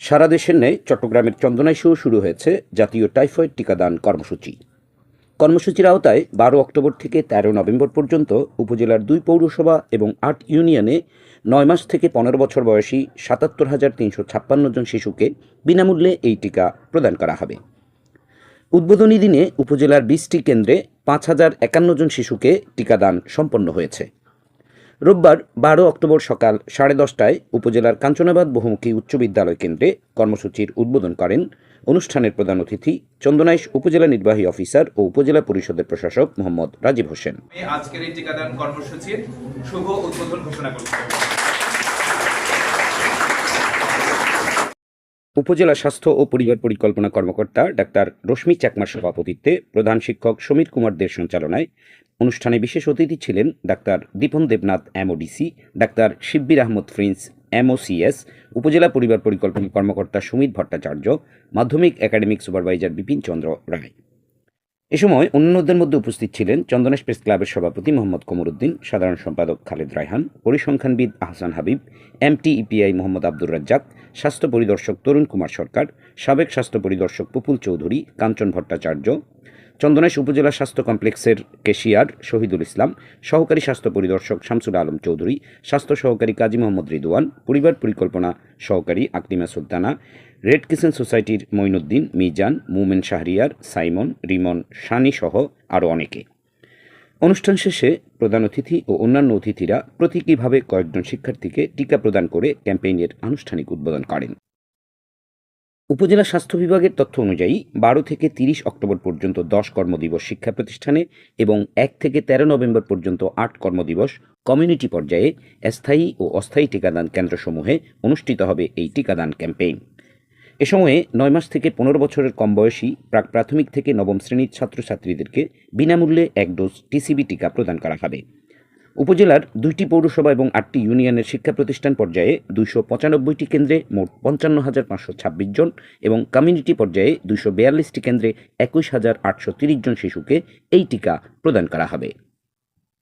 সারা দেশের ন্যায় চট্টগ্রামের চন্দনাইশেও শুরু হয়েছে জাতীয় টাইফয়েড টিকাদান কর্মসূচি। কর্মসূচির আওতায় বারো অক্টোবর থেকে তেরো নভেম্বর পর্যন্ত উপজেলার দুই পৌরসভা এবং আট ইউনিয়নে নয় মাস থেকে পনেরো বছর বয়সী সাতাত্তর হাজার তিনশো ছাপ্পান্ন জন শিশুকে বিনামূল্যে এই টিকা প্রদান করা হবে। উদ্বোধনী দিনে উপজেলার বিশটি কেন্দ্রে পাঁচ হাজার একান্ন জন শিশুকে টিকাদান সম্পন্ন হয়েছে। রোববার বারো অক্টোবর সকাল সাড়ে দশটায় উপজেলার কাঞ্চনাবাদ বহুমুখী উচ্চ বিদ্যালয় কেন্দ্রে কর্মসূচির উদ্বোধন করেন অনুষ্ঠানের প্রধান অতিথি চন্দনাইশ উপজেলা নির্বাহী অফিসার ও উপজেলা পরিষদের প্রশাসক মোহাম্মদ রাজীব হোসেন। আজকের এই টিকাদান কর্মসূচির শুভ উদ্বোধন ঘোষণা করছি। উপজেলা স্বাস্থ্য ও পরিবার পরিকল্পনা কর্মকর্তা ডাক্তার রশ্মি চাকমার সভাপতিত্বে প্রধান শিক্ষক সমীর কুমার দের সঞ্চালনায় অনুষ্ঠানে বিশেষ অতিথি ছিলেন doctor Dipan Debnath, MODC, doctor Shibbir Ahmed Prince, MOCS, upazila পরিবার পরিকল্পনা কর্মকর্তা সুমিত ভট্টাচার্য, মাধ্যমিক একাডেমিক সুপারভাইজার বিপিন চন্দ্র রায়। এ সময় অন্যান্যদের মধ্যে উপস্থিত ছিলেন চন্দনেশ প্রেস ক্লাবের সভাপতি মোহাম্মদ কমরুদ্দিন, সাধারণ সম্পাদক খালেদ রায়হান, পরিসংখ্যানবিদ আহসান হাবিব এমটি ইপিআই মোহাম্মদ আব্দুর রাজ্জাক, স্বাস্থ্য পরিদর্শক তরুণ কুমার সরকার, সাবেক স্বাস্থ্য পরিদর্শক পুপুল চৌধুরী, কাঞ্চন ভট্টাচার্য, চন্দনেশ উপজেলা স্বাস্থ্য কমপ্লেক্সের কেশিয়ার শহীদুল ইসলাম, সহকারী স্বাস্থ্য পরিদর্শক শামসুল আলম চৌধুরী, স্বাস্থ্য সহকারী কাজী মোহাম্মদ রিদওয়ান, পরিবার পরিকল্পনা সহকারী আকলিমা সুলতানা রেড কিচেন সোসাইটির মঈনুদ্দিন, মিজান, মুমেন শাহরিয়ার, সাইমন, রিমন শানি সহ আরও অনেকে। অনুষ্ঠান শেষে প্রধান অতিথি ও অন্যান্য অতিথিরা প্রতীকীভাবে কয়েকজন শিক্ষার্থীকে টিকা প্রদান করে ক্যাম্পেইনের আনুষ্ঠানিক উদ্বোধন করেন। উপজেলা স্বাস্থ্য বিভাগের তথ্য অনুযায়ী, বারো থেকে তিরিশ অক্টোবর পর্যন্ত দশ কর্মদিবস শিক্ষা প্রতিষ্ঠানে এবং এক থেকে তেরো নভেম্বর পর্যন্ত আট কর্মদিবস কমিউনিটি পর্যায়ে স্থায়ী ও অস্থায়ী টিকাদান কেন্দ্রসমূহে অনুষ্ঠিত হবে এই টিকাদান ক্যাম্পেইন। এ সময়ে নয় মাস থেকে পনেরো বছরের কম বয়সী প্রাক প্রাথমিক থেকে নবম শ্রেণির ছাত্রছাত্রীদেরকে বিনামূল্যে এক ডোজ টিসিবি টিকা প্রদান করা হবে। উপজেলার দুইটি পৌরসভা এবং আটটি ইউনিয়নের শিক্ষা প্রতিষ্ঠান পর্যায়ে দুইশো পঁচানব্বইটি কেন্দ্রে মোট পঞ্চান্ন হাজার পাঁচশো ছাব্বিশ জন এবং কমিউনিটি পর্যায়ে দুইশো বিয়াল্লিশটি কেন্দ্রে একুশ হাজার আটশো তিরিশ জন শিশুকে এই টিকা প্রদান করা হবে।